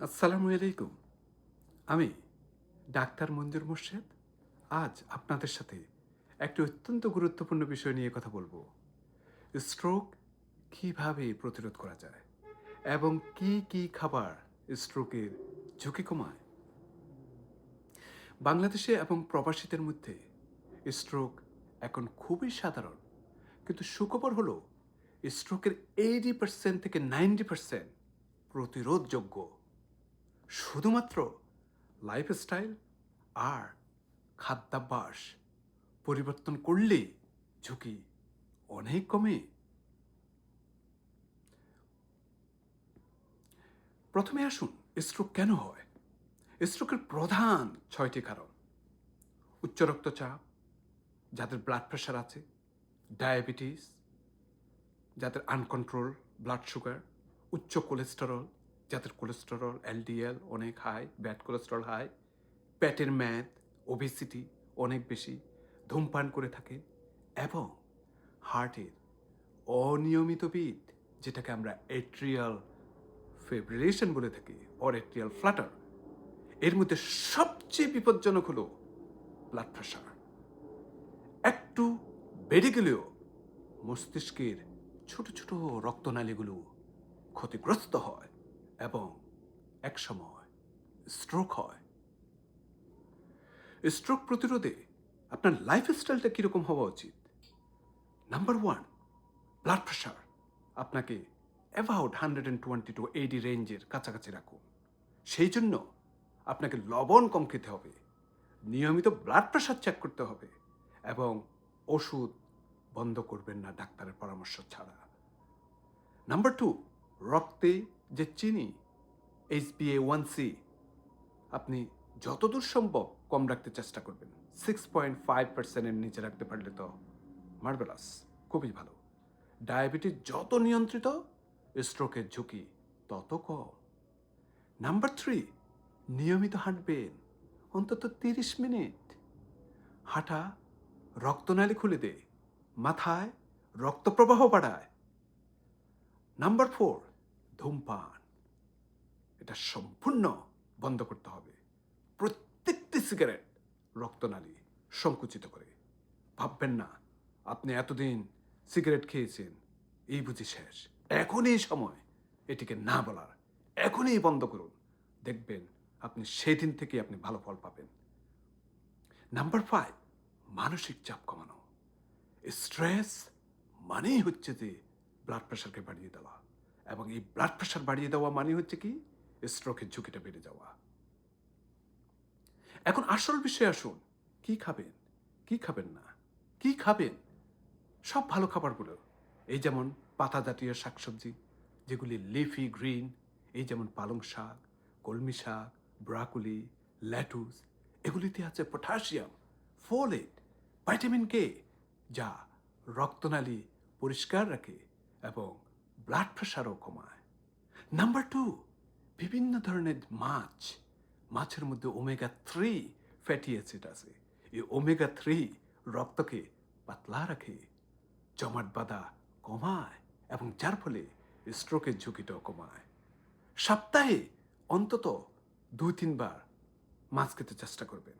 আসসালামু আলাইকুম। আমি ডাক্তার মঞ্জুর মোর্শেদ। আজ আপনাদের সাথে একটি অত্যন্ত গুরুত্বপূর্ণ বিষয় নিয়ে কথা বলব। স্ট্রোক কীভাবে প্রতিরোধ করা যায় এবং কি কি খাবার স্ট্রোকের ঝুঁকি কমায়? বাংলাদেশে এবং প্রবাসীদের মধ্যে স্ট্রোক এখন খুবই সাধারণ। কিন্তু সুখবর হলো, স্ট্রোকের এইটি পার্সেন্ট থেকে নাইনটি পার্সেন্ট প্রতিরোধযোগ্য। শুধুমাত্র লাইফস্টাইল আর খাদ্যাভ্যাস পরিবর্তন করলে ঝুঁকি অনেক কমে। প্রথমে আসুন স্ট্রোক কেন হয়? স্ট্রোকের প্রধান ছয়টি কারণ। উচ্চ রক্তচাপ, যাদের ব্লাড প্রেশার আছে ডায়াবেটিস যাদের আনকন্ট্রোল ব্লাড সুগার উচ্চ কোলেস্টেরল যাদের কোলেস্টেরল এলডিএল অনেক হাই ব্যাড কোলেস্টেরল হাই পেটের ম্যাদ ওবেসিটি অনেক বেশি, ধূমপান করে থাকে এবং হার্টের অনিয়মিত বিট যেটাকে আমরা এট্রিয়াল ফেব্রিলেশন বলে থাকি অর এট্রিয়াল ফ্লাটার এর মধ্যে সবচেয়ে বিপজ্জনক হলো ব্লাড প্রেশার একটু বেড়ে গেলেও মস্তিষ্কের ছোট ছোট রক্তনালীগুলো ক্ষতিগ্রস্ত হয়। এবং একসময় স্ট্রোক হয়। স্ট্রোক প্রতিরোধে আপনার লাইফস্টাইলটা কীরকম হওয়া উচিত? নাম্বার ওয়ান ব্লাড প্রেশার আপনাকে about hundred and twenty to eighty রেঞ্জের কাছাকাছি রাখুন। সেই জন্য আপনাকে লবণ কম খেতে হবে। নিয়মিত ব্লাড প্রেশার চেক করতে হবে এবং ওষুধ বন্ধ করবেন না ডাক্তারের পরামর্শ ছাড়া। নাম্বার টু রক্তে যে চিনি এইচবিএ ওয়ান সি আপনি যতদূর সম্ভব কম রাখতে চেষ্টা করবেন। সিক্স পয়েন্ট ফাইভ পার্সেন্টের নিচে রাখতে পারলে তো মার্বেলাস খুবই ভালো। ডায়াবেটিস যত নিয়ন্ত্রিত স্ট্রোকের ঝুঁকি তত কম। নাম্বার থ্রি নিয়মিত হাঁটবেন, অন্তত তিরিশ মিনিট। হাঁটা, রক্তনালী খুলে দেয় মাথায় রক্তপ্রবাহ বাড়ায়। নাম্বার ফোর ধূমপান। এটা সম্পূর্ণ বন্ধ করতে হবে। প্রত্যেকটি সিগারেট, রক্তনালী সংকুচিত করে। ভাববেন না, আপনি এতদিন সিগারেট খেয়েছেন, এই বুঝি শেষ। এখনই সময় এটিকে না বলার, এখনই বন্ধ করুন। দেখবেন আপনি সেদিন থেকে আপনি ভালো ফল পাবেন। নাম্বার ফাইভ মানসিক চাপ কমানো। স্ট্রেস মানেই হচ্ছে যে ব্লাড প্রেশারকে বাড়িয়ে দেওয়া। এবং এই ব্লাড প্রেশার বাড়িয়ে দেওয়া মানে হচ্ছে কি? স্ট্রোকের ঝুঁকিটা বেড়ে যাওয়া। এখন আসল বিষয়ে আসুন, কি খাবেন? কি খাবেন না? কি খাবেন? সব ভালো খাবারগুলো। এই যেমন পাতা জাতীয় শাকসবজি, যেগুলি লিফি গ্রিন এই যেমন পালং শাক, কলমি শাক ব্রাকুলি ল্যাটুস এগুলিতে আছে পটাশিয়াম ফোলেট ভাইটামিন কে যা রক্তনালী পরিষ্কার রাখে এবং ব্লাড প্রেশারও কমায়। নাম্বার টু বিভিন্ন ধরনের মাছ, মাছের মধ্যে ওমেগা থ্রি ফ্যাটি অ্যাসিড আছে। এই ওমেগা থ্রি রক্তকে পাতলা রাখে, জমাট বাঁধা কমায় এবং যার ফলে স্ট্রোকের ঝুঁকিটাও কমায়। সপ্তাহে অন্তত দুই, তিনবার মাছ খেতে চেষ্টা করবেন।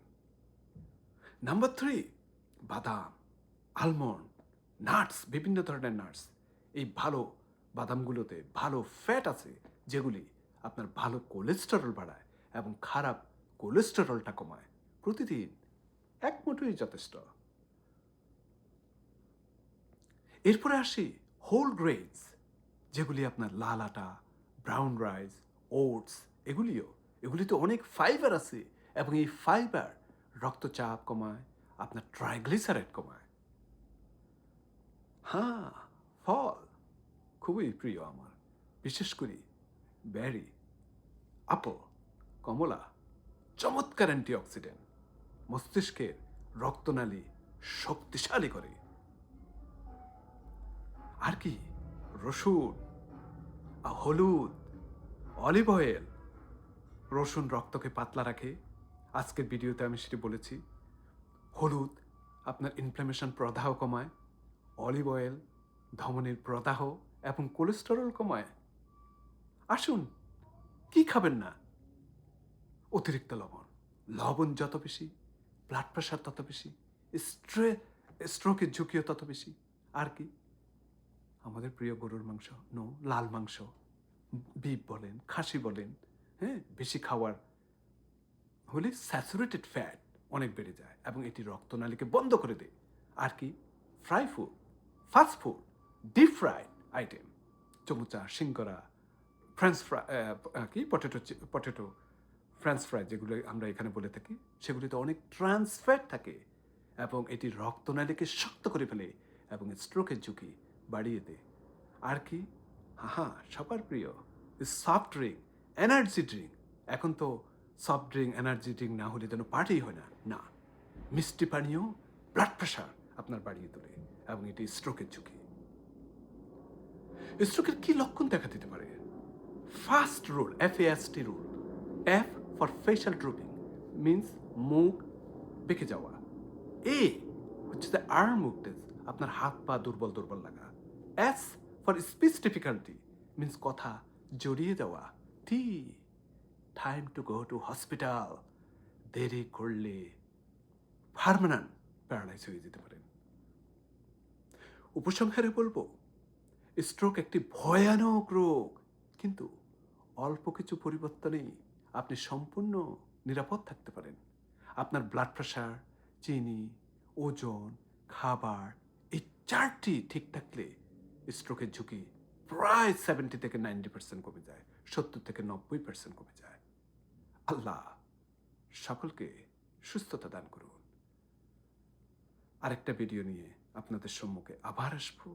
নাম্বার থ্রি বাদাম আলমন্ড নাটস বিভিন্ন ধরনের নাটস এই ভালো বাদামগুলোতে ভালো ফ্যাট আছে, যেগুলি আপনার ভালো কোলেস্টেরল বাড়ায় এবং খারাপ কোলেস্টেরলটা কমায়। প্রতিদিন এক মুঠোই যথেষ্ট। এরপরে আসি হোল গ্রেনস যেগুলি আপনার লাল আটা ব্রাউন রাইস ওটস এগুলিও, এগুলিতে অনেক ফাইবার আছে এবং এই ফাইবার রক্তচাপ কমায়, আপনার ট্রাইগ্লিসারাইড কমায়। হ্যাঁ খুবই প্রিয় আমার। বিশেষ করে ব্যারি, আপল, কমলা, চমৎকার অ্যান্টিঅক্সিডেন্ট, মস্তিষ্কের রক্তনালী শক্তিশালী করে। আর কি? রসুন হলুদ, অলিভ অয়েল। রসুন রক্তকে পাতলা রাখে। আজকের ভিডিওতে আমি সেটি বলেছি। হলুদ আপনার ইনফ্লামেশন প্রদাহ কমায়। অলিভ অয়েল ধমনের প্রদাহ এবং কোলেস্টেরল কমায়। আসুন, কি খাবেন না? অতিরিক্ত লবণ। লবণ যত বেশি ব্লাড প্রেশার তত বেশি স্ট্রে স্ট্রোকের ঝুঁকিও তত বেশি। আর কি? আমাদের প্রিয় গরুর মাংস, নো, লাল মাংস। বিপ বলেন, খাসি বলেন হ্যাঁ বেশি খাওয়ার। হলে স্যাচুরেটেড ফ্যাট অনেক বেড়ে যায় এবং এটি রক্তনালীকে বন্ধ করে দেয়। আর কি? Fry food fast food deep fried item. চমুচা সিঙ্গরা ফ্রেঞ্চ ফ্রাই কি? পটেটো পটেটো ফ্রেঞ্চ ফ্রাই যেগুলো আমরা এখানে বলে থাকি, সেগুলিতে অনেক ট্রান্স ফ্যাট থাকে এবং এটি রক্তনালীকে শক্ত করে ফেলে এবং স্ট্রোকের ঝুঁকি বাড়িয়ে দেয়। আর কি? হা সবার প্রিয় সফট ড্রিঙ্ক এনার্জি ড্রিঙ্ক এখন তো সফট ড্রিঙ্ক এনার্জি ড্রিঙ্ক না হলে যেন পার্টি হয় না। না, মিষ্টি পানীয় ব্লাড প্রেশার আপনার বাড়িয়ে তোলে এবং এটি স্ট্রোকের ঝুঁকি। স্ট্রোকের কি লক্ষণ দেখা দিতে পারে? First rule F T rule F for facial drooping means মুখ বেঁকে যাওয়া। এ হচ্ছে দ্য আর্ম মুভমেন্ট আপনার হাত পা দুর্বল দুর্বল লাগা। S for speech difficulty means কথা জড়িয়ে যাওয়া। T time to go to hospital দেরি করলে পারমানেন্ট প্যারালাইজ হয়ে যেতে পারেন। উপসংহারে বলব স্ট্রোক একটি ভয়ানক রোগ। কিন্তু অল্প কিছু পরিবর্তনেই আপনি সম্পূর্ণ নিরাপদ থাকতে পারেন। আপনার ব্লাড প্রেশার চিনি, ওজন, খাবার এই চারটি ঠিক থাকলে স্ট্রোকের ঝুঁকি প্রায় সেভেন্টি থেকে নাইনটি পার্সেন্ট কমে যায়, সত্তর থেকে নব্বই পার্সেন্ট কমে যায়। আল্লাহ সকলকে সুস্থতা দান করুন। আরেকটা ভিডিও নিয়ে আপনাদের সম্মুখে আবার আসব।